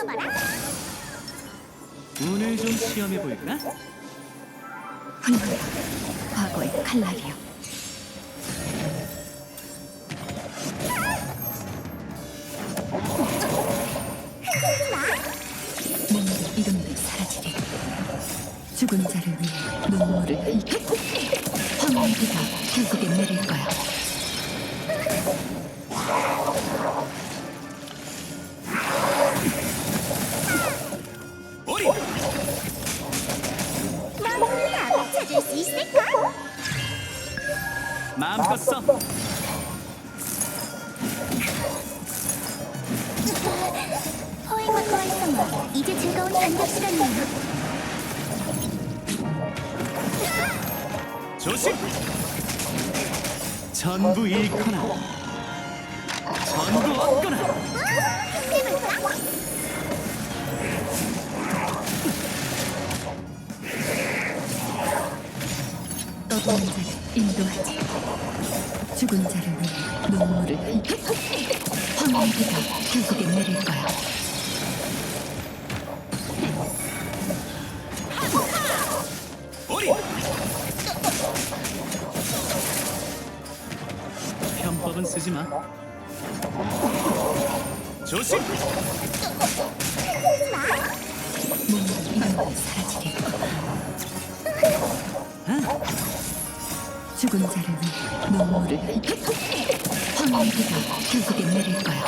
이거 봐라. 운을 좀 시험해 볼까? 훌륭하다. 과거의 칼날이여. 몸도 이름도 사라지리. 죽은 자를 위해 눈물을 흘리. 황혼의 비가 결국엔 내릴 거야. 찾을 수 있을까? 마음껏 써! 포획마크 활성화. 이제 즐거운 반격 시간이에요. 조심! 전부 잃거나 전부 얻거나 떠도는 자를 인도하지. 죽은 자를 위해 눈물을 흘리. 황혼의 비가 결국엔 내릴 거야. 오리! 편법은 쓰지 마. 조심! 몸도 이름도 사라 죽은 자를 위해 눈물을 비가 결국엔 내릴 거야.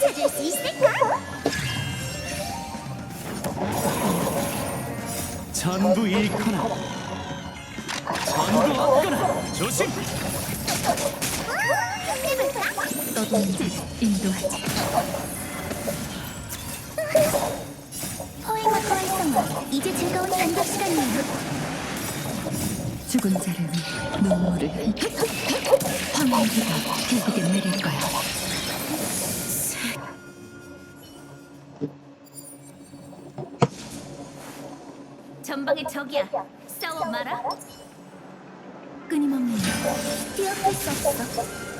찾을 수 있을까? 전부 잃거나 전부 얻거나 조심! 떠도는 자를 인도하지. 포획마크 활성화. 이제 즐거운 반격 시간이에요. 죽은 자를 위해 눈물을 흘리. 황혼의 비가 결국엔 내릴 거야. 전방에 적이야. 싸워 마라. 끊임없는 기억할 수 없어.